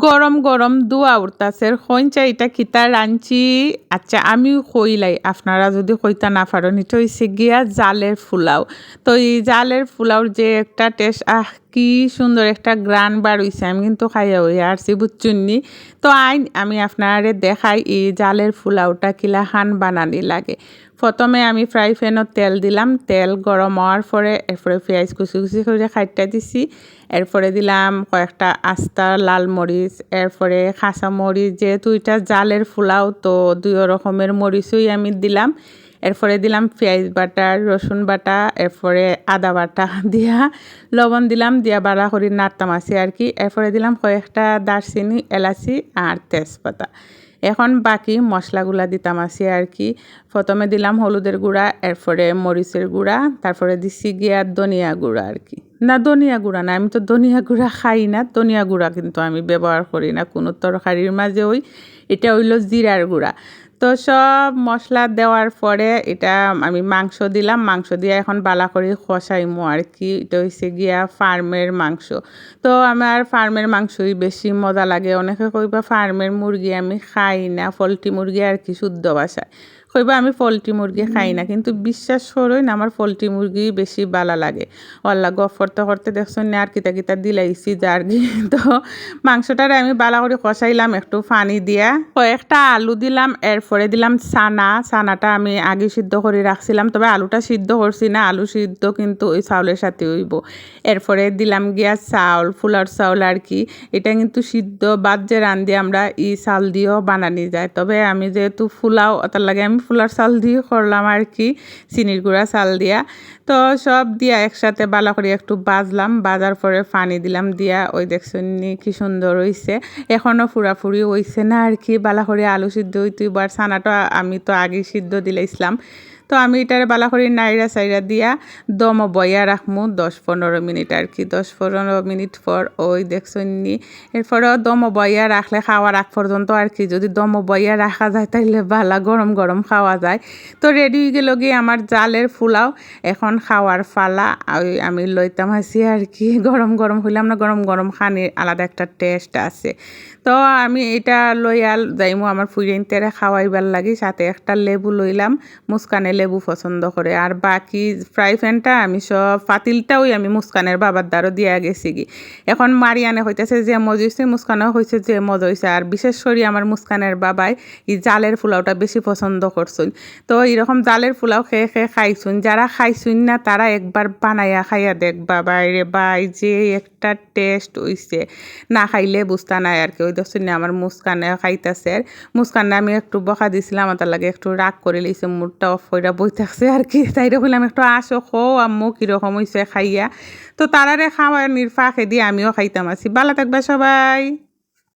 গরম গরম দুয়া উঠতাছের খৈঞ্চা এটা কিতা রাঞ্চি আচ্ছা আমিও কইলাই আপনারা যদি কইতা না পারেন এটা হইছে গিয়া জালের ফুলাও। তো এই জালের ফুলাওর যে একটা টেস্ট আহ কি সুন্দর একটা গ্রান বার হইছে, আমি কিন্তু খাইয়া হই সি বুঝছুননি তো আইন আমি আপনারে দেখাই এই জালের ফুলাওটা কিলা খান বানানি লাগে। প্রথমে আমি ফ্রাই প্যানত তেল দিলাম, তেল গরম হওয়ার পরে এরপরে পেঁয়াজ কুচি কুচি করে খাইটা দিছি। এরপরে দিলাম কয়েকটা আস্তা, লাল মরিচ, এরপরে খাসা মরিচ, যেহেতু এটা জালের ফুলাও, তো দুই রকমের মরিচই আমি দিলাম। এরপরে দিলাম পেঁয়াজ বাটা, রসুন বাটা, এরপরে আদা বাটা দিয়া, লবণ দিলাম দিয়া বাড়া করি নাড়তাম আছি আর কি। এরপরে দিলাম কয়েকটা দারচিনি, এলাচি আর তেজপাতা। এখন বাকি মশলাগুলা দিতাম আছি আর কি। প্রথমে দিলাম হলুদের গুঁড়া, এরপরে মরিচের গুঁড়া, তারপরে দিছি গিয়া ধনিয়া গুঁড়া আর কি। না, ধনিয়া গুঁড়া না, আমি তো ধনিয়া গুঁড়া খাই না, ধনিয়া গুঁড়া কিন্তু আমি ব্যবহার করি না, কোনো তরকারির মাঝে ওই এটা হইল জিরার গুঁড়া। তো সব মশলা দেওয়ার পরে এটা আমি মাংস দিলাম। মাংস দিয়ে এখন বালা করে খসাইমো আর কি। এটা হয়েছে গিয়া ফার্মের মাংস। তো আমার ফার্মের মাংসই বেশি মজা লাগে। অনেকে কইবা ফার্মের মুরগি আমি খাই না, পোলট্রি মুরগি আর কি শুদ্ধ ভাষায় কইবা আমি পোলট্রি মুরগি খাই না কিন্তু বিশ্বাস করই না আমার পোলট্রি মুরগি বেশি ভালো লাগে। অল্লা গফ করতে করতে দেখছেন না আর কিতা কিতা দিলাইছি যার তো মাংসটারে আমি বালা করে কষাইলাম একটু পানি দিয়া। কয়েকটা আলু দিলাম এরপরে দিলাম সানা সানাটা আমি আগে সিদ্ধ করে রাখছিলাম তবে আলুটা সিদ্ধ করছি না আলু সিদ্ধ কিন্তু ওই চাউলের সাথে হইব। এরপরে দিলাম গিয়া চাউল ফুলার চাউল আর কি। এটা কিন্তু সিদ্ধ বাদ যে রান্ধি আমরা ই চাল দিয়েও বানানি যায়। তবে আমি যেহেতু ফুলাও তার লাগে আমি ফুলার চাল দিয়ে করলাম আর কি, চিনির গুঁড়া, চাল দিয়া। তো সব দিয়া একসাথে বালা করে একটু বাজলাম, বাজার পরে পানি দিলাম দিয়া। ওই দেখছেন কি সুন্দর হয়েছে এখনও ফুরাফুরি হইছে না আর কি, বালা করে আলু সিদ্ধ হইতে বার ছানাটা আমি তো আগে সিদ্ধ দিলাইছিলাম। তো আমি এটারে বালা করে নাইরা সাইরা দিয়া দম বয়া রাখমু দশ পনেরো মিনিট আর কি। দশ পনেরো মিনিট পর ওই দেখছনি এরপরেও দম বয়া রাখলে খাওয়ার আগ পর্যন্ত আর কি। যদি দম বয়া রাখা যায় তাইলে বালা গরম গরম খাওয়া যায়। তো রেডি হয়ে গেল গিয়ে আমার জালের ফুলাও এখন খাওয়ার ফালা ওই আমি লইতাম আছি আর কি। গরম গরম হইলাম না গরম গরম খানির আলাদা একটা টেস্ট আছে। তো আমি এটা লইয়াল যাইমু আমার ফুইরেন তেরে খাওয়াইবার লাগি। সাথে একটা লেবু লইলাম মুস্কানে লেবু পছন্দ করে। আর বাকি ফ্রাই প্যানটা আমি সব পাতিলটাও আমি মুস্কানের বাবার দ্বারও দিয়া গেছি গি। এখন মারিয়ানে হইতেছে যে মজ হয়েছে মুস্কানও হয়েছে যে মজ হয়েছে আর বিশেষ করে আমার মুস্কানের বাবাই এই জালের পোলাওটা বেশি পছন্দ করছুন তো এরকম জালের পোলাও খেয়ে খেয়ে খাইছুন যারা খাইছুন না, তারা একবার বানাইয়া খাইয়া দেখবা বাইরে বাই যে একটা টেস্ট হইছে। না খাইলে বুঝতা নাই আর কি। ওই দশদিনে আমার মুস্কানে খাইতেছে। মুস্কানে আমি একটু বকা দিছিলাম তার লাগে একটু রাগ করে লিছে মুডটা অফ করে বই থাকছে আর কি তাইরে বললাম একটু আসো খো আম্মু কীরকম হয়েছে খাইয়া। তো তারারে খাওয়ার নির্ফা খেদি আমিও খাইতাম আছি ভালো থাকবে সবাই।